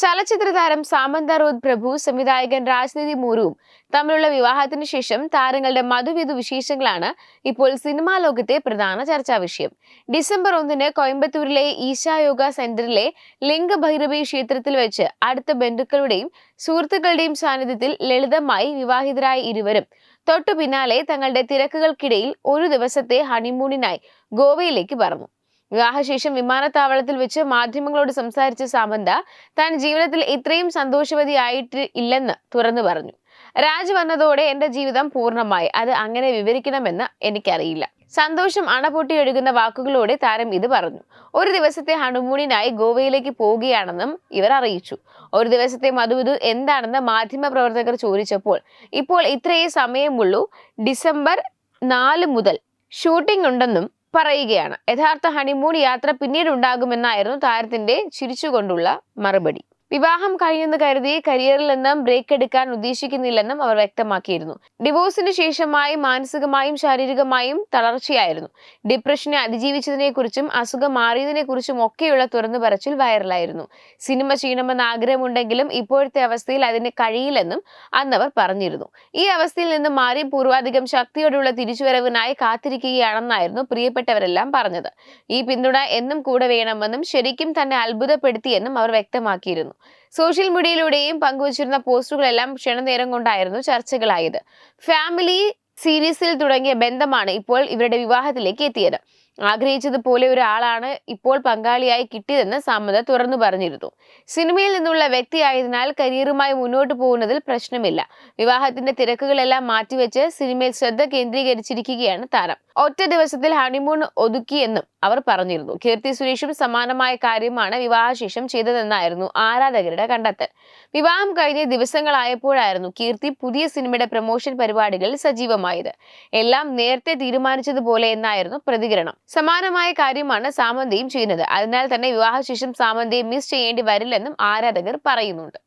ചലച്ചിത്ര താരം സാമന്ത റോദ് പ്രഭു സംവിധായകൻ രാജ്നിധി മൂരുവും തമ്മിലുള്ള വിവാഹത്തിന് ശേഷം താരങ്ങളുടെ മധുവിധു വിശേഷങ്ങളാണ് ഇപ്പോൾ സിനിമാ ലോകത്തെ പ്രധാന ചർച്ചാ വിഷയം. ഡിസംബർ ഒന്നിന് കോയമ്പത്തൂരിലെ ഈശാ യോഗ സെന്ററിലെ ലിംഗഭൈരവി ക്ഷേത്രത്തിൽ വെച്ച് അടുത്ത ബന്ധുക്കളുടെയും സുഹൃത്തുക്കളുടെയും സാന്നിധ്യത്തിൽ ലളിതമായി വിവാഹിതരായ ഇരുവരും തൊട്ടു പിന്നാലെ തങ്ങളുടെ തിരക്കുകൾക്കിടയിൽ ഒരു ദിവസത്തെ ഹണിമൂണിനായി ഗോവയിലേക്ക് പറന്നു. വിവാഹശേഷം വിമാനത്താവളത്തിൽ വെച്ച് മാധ്യമങ്ങളോട് സംസാരിച്ച സാമന്ത താൻ ജീവിതത്തിൽ ഇത്രയും സന്തോഷവതിയായിട്ട് ഇല്ലെന്ന് തുറന്നു പറഞ്ഞു. രാജ് വന്നതോടെ എന്റെ ജീവിതം പൂർണമായി. അത് അങ്ങനെ വിവരിക്കണമെന്ന് എനിക്കറിയില്ല സന്തോഷം അണപൊട്ടി ഒഴുകുന്ന വാക്കുകളോടെ താരം ഇത് പറഞ്ഞു. ഒരു ദിവസത്തെ ഹണിമൂണിനായി ഗോവയിലേക്ക് പോവുകയാണെന്നും ഇവർ അറിയിച്ചു. ഒരു ദിവസത്തെ മധുവിധു എന്താണെന്ന് മാധ്യമ പ്രവർത്തകർ ചോദിച്ചപ്പോൾ ഇപ്പോൾ ഇത്രയേ സമയമുള്ളൂ. ഡിസംബർ നാല് മുതൽ ഷൂട്ടിംഗ് ഉണ്ടെന്നും പറയുകയാണ്. യഥാർത്ഥ ഹണിമൂൺ യാത്ര പിന്നീട് ഉണ്ടാകുമെന്നായിരുന്നു താരത്തിന്റെ ചിരിച്ചുകൊണ്ടുള്ള മറുപടി. വിവാഹം കഴിഞ്ഞെന്ന് കരുതി കരിയറിൽ നിന്നും ബ്രേക്ക് എടുക്കാൻ ഉദ്ദേശിക്കുന്നില്ലെന്നും അവർ വ്യക്തമാക്കിയിരുന്നു. ഡിവോഴ്സിന് ശേഷമായി മാനസികമായും ശാരീരികമായും തളർച്ചയായിരുന്നു. ഡിപ്രഷനെ അതിജീവിച്ചതിനെ കുറിച്ചും അസുഖം മാറിയതിനെ കുറിച്ചും ഒക്കെയുള്ള തുറന്നു പറച്ചിൽ വൈറലായിരുന്നു സിനിമ ചെയ്യണമെന്ന് ആഗ്രഹമുണ്ടെങ്കിലും ഇപ്പോഴത്തെ അവസ്ഥയിൽ അതിന് കഴിയില്ലെന്നും അന്നവർ പറഞ്ഞിരുന്നു. ഈ അവസ്ഥയിൽ നിന്ന് മാറി പൂർവാധികം ശക്തിയോടുള്ള തിരിച്ചുവരവിനായി കാത്തിരിക്കുകയാണെന്നായിരുന്നു പ്രിയപ്പെട്ടവരെല്ലാം പറഞ്ഞത്. ഈ പിന്തുണ എന്നും കൂടെ വേണമെന്നും ശരിക്കും തന്നെ അത്ഭുതപ്പെടുത്തിയെന്നും അവർ വ്യക്തമാക്കിയിരുന്നു. സോഷ്യൽ മീഡിയയിലൂടെയും പങ്കുവച്ചിരുന്ന പോസ്റ്റുകളെല്ലാം ക്ഷണനേരം കൊണ്ടായിരുന്നു ചർച്ചകളായത്. ഫാമിലി സീരീസിൽ തുടങ്ങിയ ബന്ധമാണ് ഇപ്പോൾ ഇവരുടെ വിവാഹത്തിലേക്ക് എത്തിയത്. ആഗ്രഹിച്ചതുപോലെ ഒരാളാണ് ഇപ്പോൾ പങ്കാളിയായി കിട്ടിയതെന്ന് സാമത തുറന്നു പറഞ്ഞിരുന്നു. സിനിമയിൽ നിന്നുള്ള വ്യക്തിയായതിനാൽ കരിയറുമായി മുന്നോട്ട് പോകുന്നതിൽ പ്രശ്നമില്ല. വിവാഹത്തിന്റെ തിരക്കുകളെല്ലാം മാറ്റിവെച്ച് സിനിമയിൽ ശ്രദ്ധ കേന്ദ്രീകരിച്ചിരിക്കുകയാണ് താരം. ഒറ്റ ദിവസത്തിൽ ഹണിമൂൺ ഒതുക്കിയെന്നും അവർ പറഞ്ഞിരുന്നു. കീർത്തി സുരേഷും സമാനമായ കാര്യമാണ് വിവാഹശേഷം ചെയ്തതെന്നായിരുന്നു ആരാധകരുടെ കണ്ടെത്തൽ. വിവാഹം കഴിഞ്ഞ ദിവസങ്ങളായപ്പോഴായിരുന്നു കീർത്തി പുതിയ സിനിമയുടെ പ്രമോഷൻ പരിപാടികളിൽ സജീവമായത്. എല്ലാം നേരത്തെ തീരുമാനിച്ചതുപോലെ എന്നായിരുന്നു പ്രതികരണം. സമാനമായ കാര്യമാണ് സാമന്തയും ചെയ്യുന്നത്. അതിനാൽ തന്നെ വിവാഹശേഷം സാമന്തയെ മിസ് ചെയ്യേണ്ടി വരില്ലെന്നും ആരാധകർ പറയുന്നുണ്ട്.